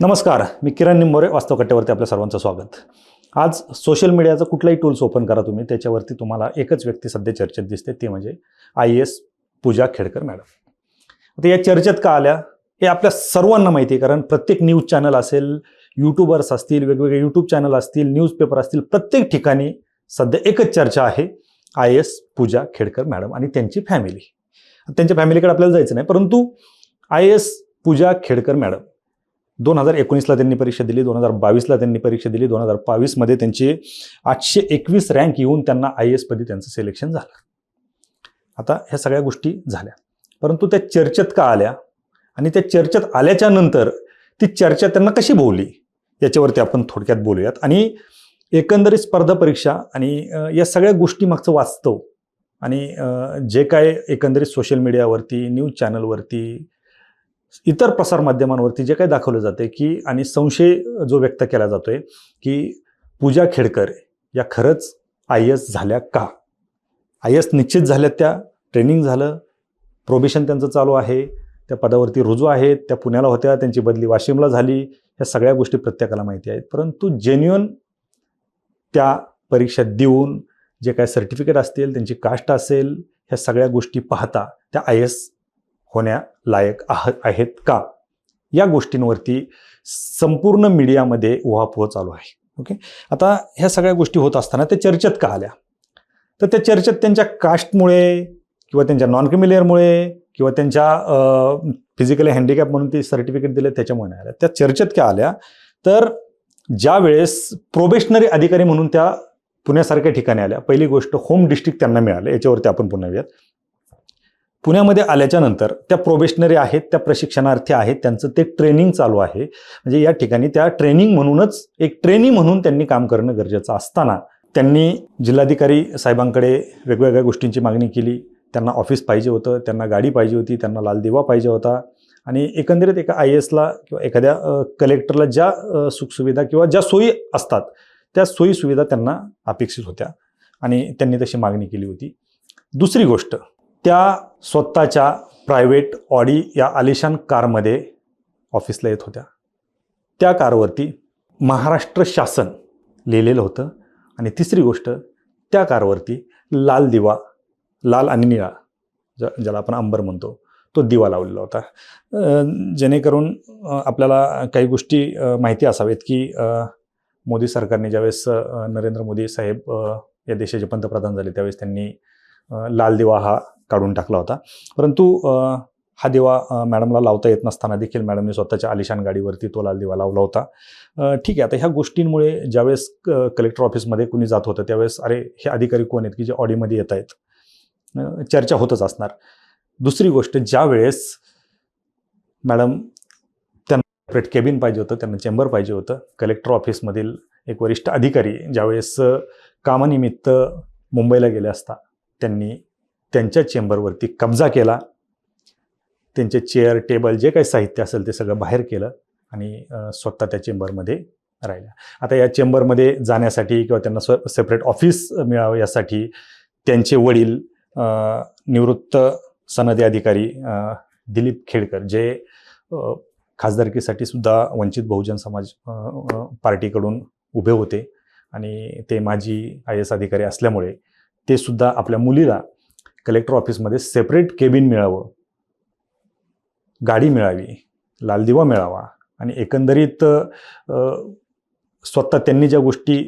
नमस्कार मी किरण निंबोरे वास्तव कट्ट्यावरती आपल्या सर्वांचं स्वागत. आज सोशल मीडियाचं कुठलाही टूल्स ओपन करा तुम्ही त्याच्यावरती तुम्हाला एकच व्यक्ती सध्या चर्चेत दिसते ती म्हणजे I S Pooja Khedkar madam. आता या चर्चेत का आल्या? हे आपल्या सर्वांना माहिती आहे कारण प्रत्येक न्यूज चॅनल असेल यूट्यूबर्स असतील वेगवेगळे यूट्यूब चॅनल असतील न्यूजपेपर असतील प्रत्येक ठिकाणी सध्या एकच चर्चा आहे I S Pooja Khedkar madam आणि त्यांची फॅमिली त्यांच्या फॅमिलीकडे आपल्याला जायचं नाही परंतु I S Pooja Khedkar madam दोन हजार एकोणीसला त्यांनी परीक्षा दिली दोन हजार बावीसला त्यांनी परीक्षा दिली दोन हजार बावीसमध्ये त्यांची आठशे एकवीस रँक येऊन त्यांना आय एसपदी त्यांचं सिलेक्शन झालं. आता ह्या सगळ्या गोष्टी झाल्या. परंतु त्या चर्चेत का आल्या? आणि त्या चर्चेत आल्याच्यानंतर ती चर्चा त्यांना कशी भोवली याच्यावरती आपण थोडक्यात बोलूयात. आणि एकंदरीत स्पर्धा परीक्षा आणि या सगळ्या गोष्टी मागचं वास्तव आणि जे काय एकंदरीत सोशल मीडियावरती न्यूज चॅनलवरती इतर प्रसारमाध्यमांवरती जे काही दाखवलं जाते की आणि संशय जो व्यक्त केला जातोय की पूजा खेडकर या खरंच आय एस झाल्या का? आय एस निश्चित झाल्या त्या ट्रेनिंग झालं प्रोबेशन त्यांचं चालू आहे त्या पदावरती रुजू आहेत त्या पुण्याला होत्या त्यांची बदली वाशिमला झाली ह्या सगळ्या गोष्टी प्रत्येकाला माहिती आहेत. परंतु जेन्युअन त्या परीक्षा देऊन जे काय सर्टिफिकेट असतील त्यांची कास्ट असेल ह्या सगळ्या गोष्टी पाहता त्या आय एस होण्यालायक आह आहेत का? या गोष्टींवरती संपूर्ण मीडियामध्ये उहापोह चालू आहे. ओके? आता ह्या सगळ्या गोष्टी होत असताना त्या चर्चेत का आल्या? तर त्या चर्चेत त्यांच्या कास्टमुळे किंवा त्यांच्या नॉन क्रिमिलेअरमुळे किंवा त्यांच्या फिजिकली हँडिकॅप म्हणून ते सर्टिफिकेट दिले त्याच्यामुळे आल्या. त्या चर्चेत का आल्या? तर ज्या वेळेस प्रोबेशनरी अधिकारी म्हणून त्या पुण्यासारख्या ठिकाणी आल्या पहिली गोष्ट होम डिस्ट्रिक्ट त्यांना मिळाले याच्यावरती आपण पुन्हा येऊयात. पुण्यामध्ये आल्याच्यानंतर त्या प्रोबेशनरी आहेत त्या प्रशिक्षणार्थी आहेत त्यांचं ते ट्रेनिंग चालू आहे. म्हणजे या ठिकाणी त्या ट्रेनिंग म्हणूनच एक ट्रेनी म्हणून त्यांनी काम करणं गरजेचं असताना त्यांनी जिल्हाधिकारी साहेबांकडे वेगवेगळ्या गोष्टींची मागणी केली. त्यांना ऑफिस पाहिजे होतं त्यांना गाडी पाहिजे होती त्यांना लाल दिवा पाहिजे होता. आणि एकंदरीत एका आय एसला किंवा एखाद्या कलेक्टरला ज्या सुखसुविधा किंवा ज्या सोयी असतात त्या सोयी सुविधा त्यांना अपेक्षित होत्या. आणि त्यांनी तशी मागणी केली होती. दुसरी गोष्ट त्या स्वतःच्या प्रायव्हेट ऑडी या आलिशान कारमध्ये ऑफिसला येत होत्या. त्या कारवरती महाराष्ट्र शासन लिहिलेलं होतं. आणि तिसरी गोष्ट त्या कारवरती लाल दिवा लाल आणि निळा ज- ज्याला आपण अंबर म्हणतो तो दिवा लावलेला होता. जेणेकरून आपल्याला काही गोष्टी माहिती असावेत की मोदी सरकारने ज्यावेळेस नरेंद्र मोदी साहेब या देशाचे पंतप्रधान झाले त्यावेळेस त्यांनी लाल दिवा हा काढून टाकला होता. परंतु हा दिवा मॅडमला लावता येत नसताना देखील मॅडमने स्वतःच्या आलिशान गाडीवरती तो लाल दिवा लावला होता. ठीक आहे आता ह्या गोष्टींमुळे ज्यावेळेस क- कलेक्टर ऑफिसमध्ये कुणी जात होतं त्यावेळेस अरे हे अधिकारी कोण आहेत की जे ऑडीमध्ये येत आहेत? चर्चा होतच असणार. दुसरी गोष्ट ज्यावेळेस मॅडम त्यांना सेपरेट केबिन पाहिजे होतं त्यांना चेंबर पाहिजे होतं कलेक्टर ऑफिसमधील एक वरिष्ठ अधिकारी ज्यावेळेस कामानिमित्त मुंबईला गेले असता त्यांनी त्यांच्या चेंबरवरती कब्जा केला. त्यांचे चेअर टेबल जे काही साहित्य असेल ते सगळं बाहेर केलं आणि स्वतः त्या चेंबरमध्ये राहिल्या. आता या चेंबरमध्ये जाण्यासाठी किंवा त्यांना स्व सेपरेट ऑफिस मिळावं यासाठी त्यांचे वडील निवृत्त सनदी अधिकारी दिलीप खेडकर जे खासदारकीसाठी सुद्धा वंचित बहुजन समाज पार्टीकडून उभे होते. आणि ते माजी आय एस अधिकारी असल्यामुळे ते सुद्धा आपल्या मुलीला कलेक्टर ऑफिसमध्ये सेपरेट केबिन मिळावं. गाडी मिळावी लालदिवा मिळावा आणि एकंदरीत स्वतः त्यांनी ज्या गोष्टी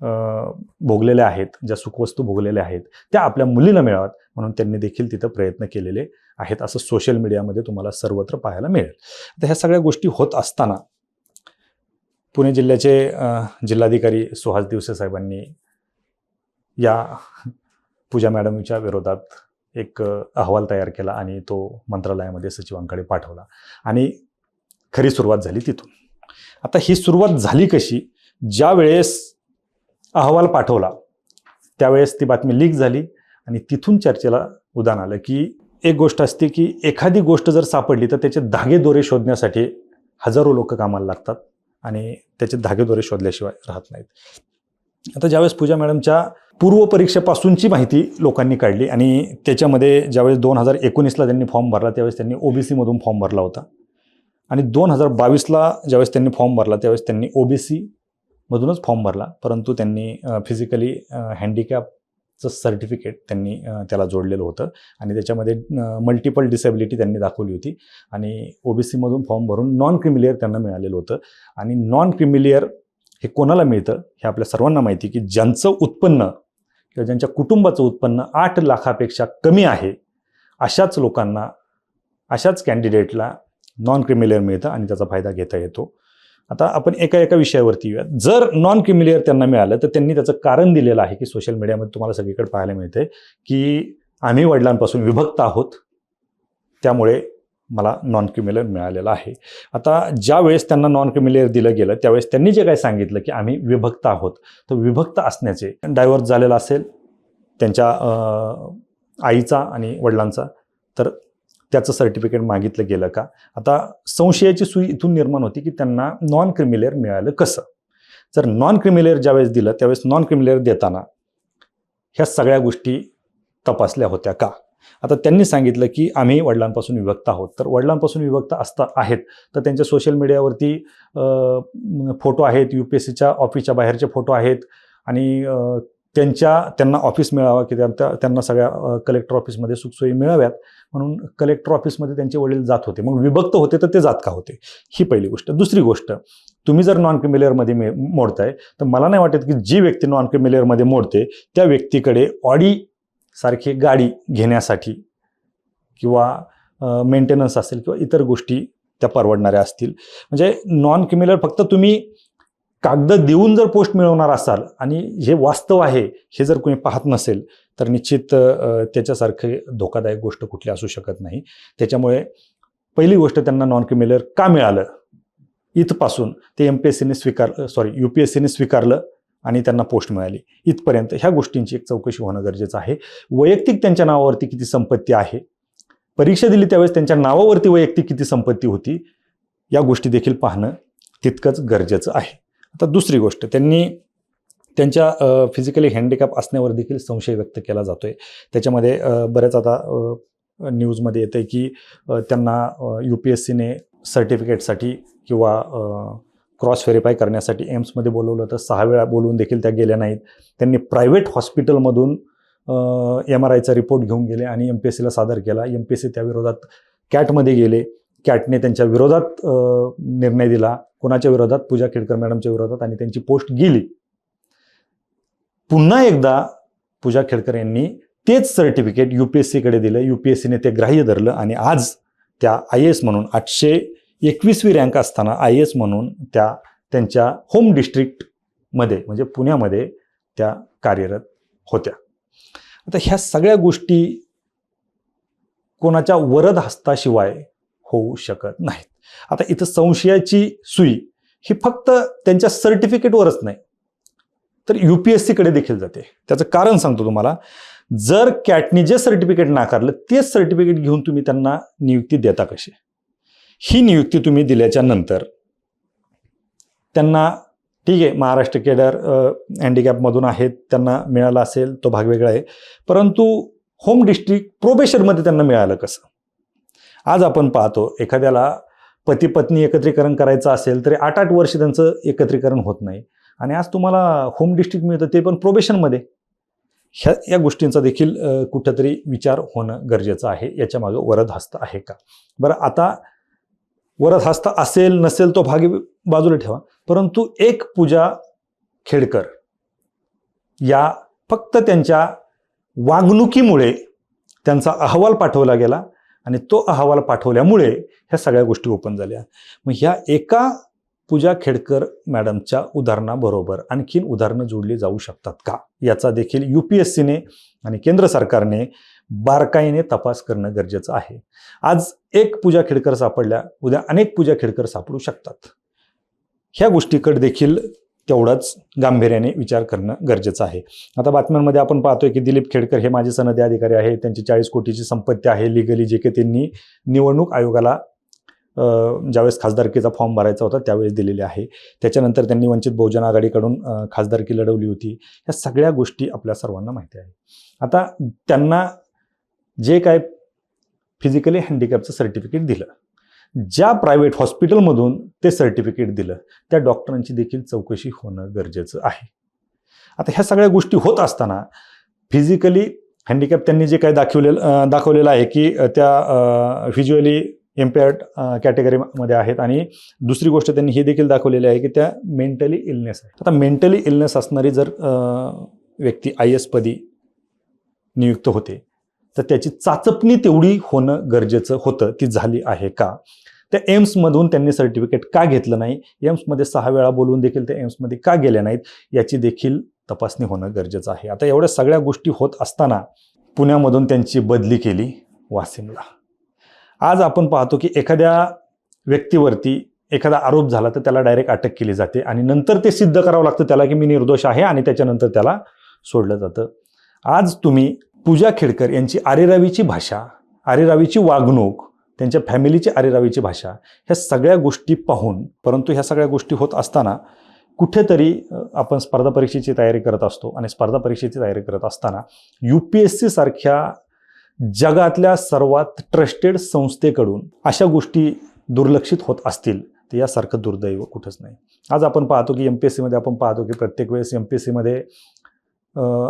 भोगलेल्या आहेत ज्या सुखवस्तू भोगलेल्या आहेत त्या आपल्या मुलीला मिळाव्यात म्हणून त्यांनी देखील तिथं प्रयत्न केलेले आहेत असं सोशल मीडियामध्ये तुम्हाला सर्वत्र पाहायला मिळेल. तर ह्या सगळ्या गोष्टी होत असताना पुणे जिल्ह्याचे जिल्हाधिकारी सुहास दिवसे साहेबांनी या पूजा मॅडमच्या विरोधात एक अहवाल तयार केला आणि तो मंत्रालयामध्ये सचिवांकडे पाठवला. आणि खरी सुरुवात झाली तिथून. आता ही सुरुवात झाली कशी? ज्या वेळेस अहवाल पाठवला त्यावेळेस ती बातमी लीक झाली आणि तिथून चर्चेला उदाहरण आलं की एक गोष्ट असते की एखादी गोष्ट जर सापडली तर त्याचे धागेदोरे शोधण्यासाठी हजारो लोक कामाला लागतात आणि त्याचे धागेदोरे शोधल्याशिवाय राहत नाहीत. आता ज्यावेळेस पूजा मॅडमच्या पूर्व परीक्षेपासूनची माहिती लोकांनी काढली आणि त्याच्यामध्ये ज्यावेळेस दोन हजार एकोणीसला त्यांनी फॉर्म भरला त्यावेळेस त्यांनी ओबीसीमधून फॉर्म भरला होता. आणि दोन हजार बावीसला ज्यावेळेस त्यांनी फॉर्म भरला त्यावेळेस त्यांनी ओबीसी मधूनच फॉर्म भरला. परंतु त्यांनी फिजिकली हँडिकॅपचं सर्टिफिकेट त्यांनी त्याला जोडलेलं होतं. आणि त्याच्यामध्ये मल्टिपल डिसेबिलिटी त्यांनी दाखवली होती. आणि ओबीसीमधून फॉर्म भरून नॉन क्रिमिलियर त्यांना मिळालेलं होतं. आणि नॉन क्रिमिलियर हे कोणाला मिळतं? हे आपल्या सर्वांना माहिती की ज्यांचं उत्पन्न किंवा ज्यांच्या कुटुंबाचं उत्पन्न आठ लाखापेक्षा कमी आहे अशाच लोकांना अशाच कॅन्डिडेटला नॉन क्रिमिलियर मिळतं आणि त्याचा फायदा घेता येतो. आता आपण एका एका विषयावरती येऊयात. जर नॉन क्रिमिलियर त्यांना मिळालं तर त्यांनी त्याचं कारण दिलेलं आहे की सोशल मीडियामध्ये तुम्हाला सगळीकडे पाहायला मिळते की आम्ही वडिलांपासून विभक्त आहोत. त्यामुळे मला नॉन क्रिमिलर मिळालेलं आहे. आता ज्या वेळेस त्यांना नॉन क्रिमिलियर दिलं गेलं त्यावेळेस त्यांनी जे काय सांगितलं की आम्ही विभक्त आहोत. तर विभक्त असण्याचे डायव्हर्स झालेला असेल त्यांच्या आईचा आणि वडिलांचा तर त्याचं सर्टिफिकेट मागितलं गेलं का? आता संशयाची सुई इथून निर्माण होती की त्यांना नॉन क्रिमिलेअर मिळालं कसं? जर नॉन क्रिमिलेअर ज्यावेळेस दिलं त्यावेळेस नॉन क्रिमिलियर देताना ह्या सगळ्या गोष्टी तपासल्या होत्या का? आता त्यांनी सांगितलं की आम्ही वडिलांपासून विभक्त आहोत. तर वडिलांपासून विभक्त असता आहेत तर त्यांच्या सोशल मीडियावरती फोटो आहेत यू पी एस सीच्या ऑफिसच्या बाहेरचे फोटो आहेत आणि त्यांच्या त्यांना ऑफिस मिळावा की त्या त्यांना सगळ्या कलेक्टर ऑफिसमध्ये सुखसोयी मिळाव्यात. म्हणून कलेक्टर ऑफिसमध्ये त्यांचे वडील जात होते. मग विभक्त होते तर ते जात का होते. ही पहिली गोष्ट. दुसरी गोष्ट तुम्ही जर नॉन क्रिमिलेअरमध्ये मे मोडताय तर मला नाही वाटत की जी व्यक्ती नॉन क्रिमिलेअरमध्ये मोडते त्या व्यक्तीकडे ऑडी सारखी गाडी घेण्यासाठी किंवा मेंटेनन्स असेल किंवा इतर गोष्टी त्या परवडणाऱ्या असतील. म्हणजे नॉन क्रिमिनल फक्त तुम्ही कागद देऊन जर पोस्ट मिळवणार असाल आणि हे वास्तव आहे हे जर कोणी पाहत नसेल तर निश्चित त्याच्यासारखी त्याच्यासारखे धोकादायक गोष्ट कुठली असू शकत नाही. त्याच्यामुळे पहिली गोष्ट त्यांना नॉन क्रिमिलियर का मिळालं? इथपासून ते एम पी एस सीने स्वीकार सॉरी यू पी एस सीने स्वीकारलं. आणि त्यांना पोस्ट मिळाली. इथपर्यंत ह्या गोष्टींची एक चौकशी होणं गरजेचं आहे. वैयक्तिक त्यांच्या नावावरती किती संपत्ती आहे? परीक्षा दिली त्यावेळेस त्यांच्या नावावरती वैयक्तिक किती संपत्ती होती? या गोष्टी देखील पाहणं तितकंच गरजेचं आहे. आता दुसरी गोष्ट त्यांनी त्यांच्या फिजिकली हँडिकॅप असण्यावर देखील संशय व्यक्त केला जातोय. त्याच्यामध्ये बऱ्याच आता न्यूजमध्ये येतं आहे की त्यांना यू पी एस सीने सर्टिफिकेटसाठी किंवा क्रॉस व्हेरीफाय करण्यासाठी एम्समध्ये बोलवलं तर सहा वेळा बोलवून देखील त्या गेल्या नाहीत. त्यांनी प्रायव्हेट हॉस्पिटलमधून एम आर आयचा रिपोर्ट घेऊन गेले आणि एम पी एस सीला सादर केला. एम पी एस सी त्या विरोधात कॅटमध्ये गेले. कॅटने त्यांच्या विरोधात निर्णय दिला. कोणाच्या विरोधात? पूजा खेडकर मॅडमच्या विरोधात आणि त्यांची पोस्ट गेली. पुन्हा एकदा पूजा खेडकर यांनी तेच सर्टिफिकेट यू पी एस सीकडे दिलं. यू पी एस सीने ते ग्राह्य धरलं आणि आज त्या आय एस म्हणून आठशे एकवीसवी रँक असताना आय एस म्हणून त्या त्यांच्या होम डिस्ट्रिक्टमध्ये म्हणजे पुण्यामध्ये त्या कार्यरत होत्या. आता ह्या सगळ्या गोष्टी कोणाच्या वरद हस्ताशिवाय होऊ शकत नाहीत. आता इथं संशयाची सुई ही फक्त त्यांच्या सर्टिफिकेटवरच नाही तर यू पी एस सीकडे देखील जाते. त्याचं कारण सांगतो तुम्हाला जर कॅटनी जे सर्टिफिकेट नाकारलं तेच सर्टिफिकेट घेऊन तुम्ही त्यांना नियुक्ती देता कशी ही नियुक्ती तुम्ही दिल्याच्या नंतर त्यांना ठीक आहे महाराष्ट्र केडर हँडिकॅपमधून आहेत त्यांना मिळाला असेल तो भाग वेगळा आहे. परंतु होम डिस्ट्रिक्ट प्रोबेशनमध्ये त्यांना मिळालं कसं? आज आपण पाहतो एखाद्याला पती पत्नी एकत्रीकरण करायचं असेल तरी आठ आठ वर्ष त्यांचं एकत्रीकरण होत नाही. आणि आज तुम्हाला होम डिस्ट्रिक्ट मिळतं ते पण प्रोबेशनमध्ये ह्या या गोष्टींचा देखील कुठंतरी विचार होणं गरजेचं आहे. याच्या मागं वरद हस्त आहे का? बरं आता वरद हस्त असेल नसेल तो भाग बाजूला ठेवा. परंतु एक पूजा खेडकर या फक्त त्यांच्या वागणुकीमुळे त्यांचा अहवाल पाठवला गेला आणि तो अहवाल पाठवल्यामुळे ह्या सगळ्या गोष्टी ओपन झाल्या. मग ह्या एका पूजा खेडकर मॅडमच्या उदाहरणाबरोबर आणखीन उदाहरणं जोडली जाऊ शकतात का? याचा देखील यू पी एस सीने आणि केंद्र सरकारने बारकाईने तपास करणं गरजेचं आहे. आज एक पूजा खेडकर सापडल्या उद्या अनेक पूजा खेडकर सापडू शकतात. ह्या गोष्टीकडे देखील तेवढाच गांभीर्याने विचार करणं गरजेचं आहे. आता बातम्यांमध्ये आपण पाहतोय की दिलीप खेडकर हे माझे सनदी अधिकारी आहेत. त्यांची चाळीस कोटीची संपत्ती आहे लिगली जे की त्यांनी निवडणूक आयोगाला ज्यावेळेस खासदारकीचा फॉर्म भरायचा होता त्यावेळेस दिलेले आहे. त्याच्यानंतर त्यांनी वंचित बहुजन आघाडीकडून खासदारकी लढवली होती. ह्या सगळ्या गोष्टी आपल्या सर्वांना माहिती आहे. आता त्यांना जे काय फिजिकली हँडिकॅपचं सर्टिफिकेट दिलं. ज्या प्रायव्हेट हॉस्पिटलमधून ते सर्टिफिकेट दिलं त्या डॉक्टरांची देखील चौकशी होणं गरजेचं आहे. आता ह्या सगळ्या गोष्टी होत असताना फिजिकली हँडिकॅप त्यांनी जे काय दाखवलेलं दाखवलेलं आहे की त्या व्हिज्युअली इम्पेअर्ड कॅटेगरीमध्ये आहेत आणि दुसरी गोष्ट त्यांनी हे देखील दाखवलेली आहे की त्या मेंटली इलनेस आहे आता मेंटली इलनेस असणारी जर व्यक्ती आय एस पदी नियुक्त होते तर त्याची चाचपणी तेवढी होणं गरजेचं होतं. ती झाली आहे का? त्या एम्समधून त्यांनी सर्टिफिकेट का घेतलं नाही? एम्समध्ये सहा वेळा बोलवून देखील त्या एम्समध्ये का गेल्या नाहीत? याची देखील तपासणी होणं गरजेचं आहे. आता एवढ्या सगळ्या गोष्टी होत असताना पुण्यामधून त्यांची बदली केली वासिमला. आज आपण पाहतो की एखाद्या व्यक्तीवरती एखादा आरोप झाला तर त्याला डायरेक्ट अटक केली जाते आणि नंतर ते सिद्ध करावं लागतं त्याला की मी निर्दोष आहे आणि त्याच्यानंतर त्याला सोडलं जातं. आज तुम्ही पूजा खेडकर यांची आरेरावीची भाषा आरेरावीची वागणूक त्यांच्या फॅमिलीची आरेरावीची भाषा ह्या सगळ्या गोष्टी पाहून परंतु ह्या सगळ्या गोष्टी होत असताना कुठेतरी आपण स्पर्धा परीक्षेची तयारी करत असतो आणि स्पर्धा परीक्षेची तयारी करत असताना यू पी एस सी सारख्या जगातल्या सर्वात ट्रस्टेड संस्थेकडून अशा गोष्टी दुर्लक्षित होत असतील तर यासारखं दुर्दैव कुठंच नाही. आज आपण पाहतो की एम पी एस सीमध्ये आपण पाहतो की प्रत्येक वेळेस एम पी एस सीमध्ये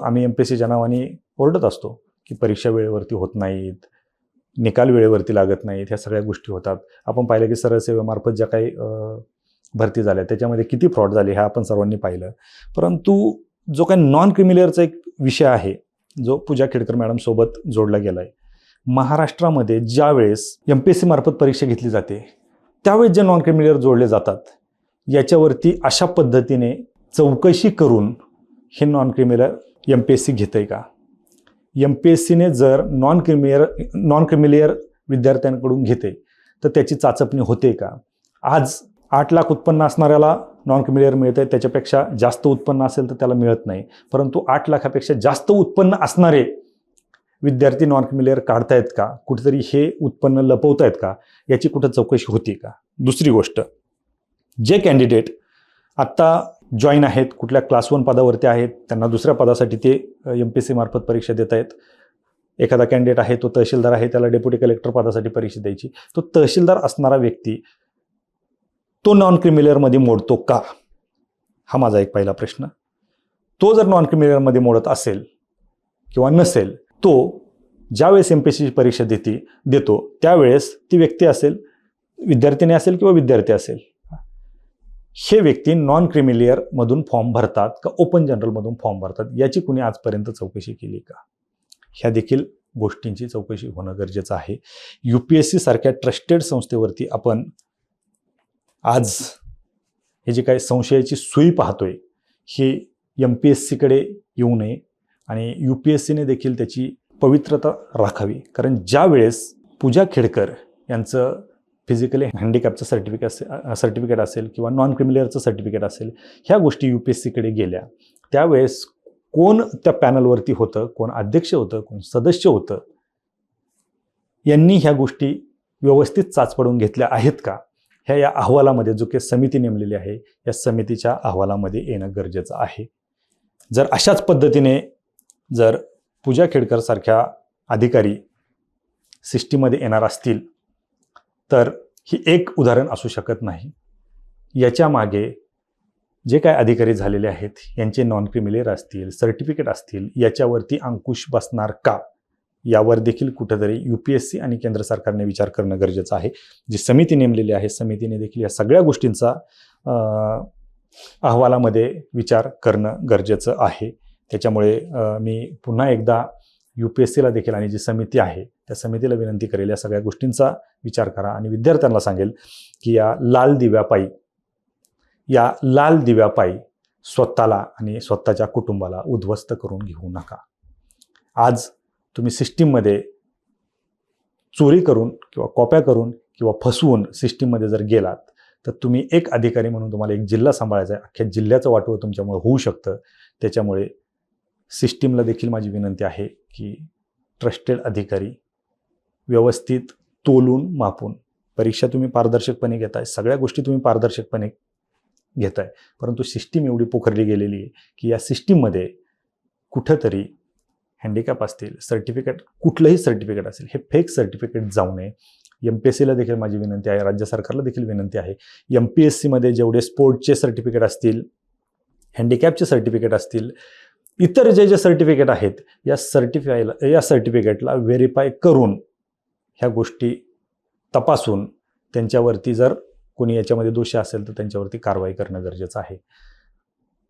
आम्ही एम पी एस सीच्या नावाने ओरडत असतो की परीक्षा वेळेवरती होत नाहीत निकाल वेळेवरती लागत नाहीत ह्या सगळ्या गोष्टी होतात. आपण पाहिलं की सरळ सेवेमार्फत ज्या काही भरती झाल्या त्याच्यामध्ये किती फ्रॉड झाले हे आपण सर्वांनी पाहिलं. परंतु जो काही नॉन क्रिमिलेअरचा एक विषय आहे जो पूजा खेडकर मॅडमसोबत जोडला गेला आहे महाराष्ट्रामध्ये ज्या वेळेस एम पी एस सी मार्फत परीक्षा घेतली जाते त्यावेळेस जे नॉन क्रिमिलेअर जोडले जातात याच्यावरती अशा पद्धतीने चौकशी करून हे non creamy layer M P S C घेतं आहे का? एम पी एस सीने जर नॉन क्रिमिलियर नॉन क्रिमिलियर विद्यार्थ्यांकडून घेते तर त्याची चाचपणी होते का? आज आठ लाख उत्पन्न असणाऱ्याला नॉन क्रिमिलियर मिळतं आहे त्याच्यापेक्षा जास्त उत्पन्न असेल तर त्याला मिळत नाही. परंतु आठ लाखापेक्षा जास्त उत्पन्न असणारे विद्यार्थी नॉन क्रिमिलियर काढतायत का? कुठेतरी हे उत्पन्न लपवतायत का? याची कुठं चौकशी होती का? दुसरी गोष्ट जे कॅन्डिडेट आत्ता जॉईन आहेत कुठल्या क्लास वन पदावरती आहेत त्यांना दुसऱ्या पदासाठी ते एम पी सी मार्फत परीक्षा देत आहेत. एखादा कॅन्डिडेट आहे तो तहसीलदार आहे त्याला डेप्युटी कलेक्टर पदासाठी परीक्षा द्यायची. तो तहसीलदार असणारा व्यक्ती तो नॉन क्रिमिलेअरमध्ये मोडतो का? हा माझा एक पहिला प्रश्न. तो जर नॉन क्रिमिलेअरमध्ये मोडत असेल किंवा नसेल तो ज्यावेळेस एम पी एस सीची परीक्षा देते देतो त्यावेळेस ती व्यक्ती असेल विद्यार्थिनी असेल किंवा विद्यार्थी असेल. हे व्यक्ती नॉन क्रिमिलियरमधून फॉर्म भरतात का ओपन जनरलमधून फॉर्म भरतात याची कुणी आजपर्यंत चौकशी केली का? ह्या देखील गोष्टींची चौकशी होणं गरजेचं आहे. यू पी एस सीसारख्या ट्रस्टेड संस्थेवरती आपण आज हे जे काही संशयाची सुई पाहतोय हे एम पी एस सीकडे येऊ नये आणि यू पी एस सीने देखील त्याची पवित्रता राखावी. कारण ज्या वेळेस पूजा खेडकर यांचं फिजिकली हँडिकॅपचं सर्टिफिकेट असेल सर्टिफिकेट असेल किंवा नॉन क्रिमिलेअरचं सर्टिफिकेट असेल ह्या गोष्टी यू पी एस सीकडे गेल्या. त्यावेळेस कोण त्या पॅनलवरती होतं कोण अध्यक्ष होतं कोण सदस्य होतं यांनी ह्या गोष्टी व्यवस्थित चाचपडून घेतल्या आहेत का? ह्या या अहवालामध्ये जो काही समिती नेमलेली आहे या समितीच्या अहवालामध्ये येणं गरजेचं आहे. जर अशाच पद्धतीने जर पूजा खेडकरसारख्या अधिकारी सिस्टीमध्ये येणार असतील तर ही एक उदाहरण असू शकत नाही. याच्या मागे जे काय अधिकारी झालेले आहेत यांचे नॉन क्रिमिलेर असतील सर्टिफिकेट असतील याच्यावरती अंकुश बसणार का? यावर देखील कुठेतरी यू पी एस सी आणि केंद्र सरकारने विचार करणं गरजेचं आहे. जी समिती नेमलेली आहे समितीने देखील या सगळ्या गोष्टींचा अहवालामध्ये विचार करणं गरजेचं आहे. त्याच्यामुळे मी पुन्हा एकदा यू पी एस सीला देखील आणि जी समिती आहे त्या समितीला विनंती करेल. या सगळ्या गोष्टींचा विचार करा. आणि विद्यार्थ्यांना सांगेल की या लाल दिव्यापायी या लाल दिव्यापायी स्वतःला आणि स्वतःच्या कुटुंबाला उद्ध्वस्त करून घेऊ नका. आज तुम्ही सिस्टीममध्ये चोरी करून किंवा कॉप्या करून किंवा फसवून सिस्टीममध्ये जर गेलात तर तुम्ही एक अधिकारी म्हणून तुम्हाला एक जिल्हा सांभाळायचा आहे. अख्ख्या जिल्ह्याचं वाटोळं तुमच्यामुळे होऊ शकतं. त्याच्यामुळे सिस्टीमला देखील माझी विनंती आहे. की ट्रस्टेड अधिकारी व्यवस्थित तोलून मापून. परीक्षा तुम्ही पारदर्शकपणे घेताय सगळ्या गोष्टी तुम्ही पारदर्शकपणे घेताय. परंतु सिस्टीम एवढी पोखरली गेलेली आहे की या सिस्टीममध्ये कुठंतरी हँडिकॅप असतील सर्टिफिकेट कुठलंही सर्टिफिकेट असेल हे फेक सर्टिफिकेट जाऊ नये. एम पी एस सीला देखील माझी विनंती आहे राज्य सरकारला देखील विनंती आहे. एम पी एस सीमध्ये जेवढे स्पोर्टचे सर्टिफिकेट असतील हँडिकॅपचे सर्टिफिकेट असतील इतर जे जे सर्टिफिकेट आहेत या सर्टिफायला या सर्टिफिकेटला व्हेरीफाय करून ह्या गोष्टी तपासून त्यांच्यावरती जर कोणी याच्यामध्ये दोषी असेल तर त्यांच्यावरती कारवाई करणं गरजेचं आहे.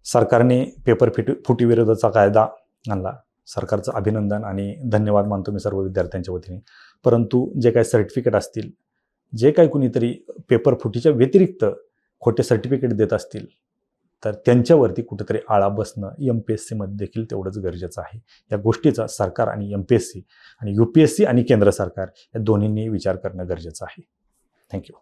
सरकारने पेपर फिटी फुटीविरोधाचा कायदा आणला. सरकारचं अभिनंदन आणि धन्यवाद मानतो मी सर्व विद्यार्थ्यांच्या वतीने. परंतु जे काही सर्टिफिकेट असतील जे काही कुणीतरी पेपर फुटीच्या व्यतिरिक्त खोटे सर्टिफिकेट देत असतील तर त्यांच्यावरती कुठेतरी आळा बसणं एम पी एस सीमध्ये देखील तेवढंच गरजेचं आहे. या गोष्टीचा सरकार आणि एम पी एस सी आणि यू पी एस सी आणि केंद्र सरकार या दोन्हींनी विचार करणं गरजेचं आहे. थँक्यू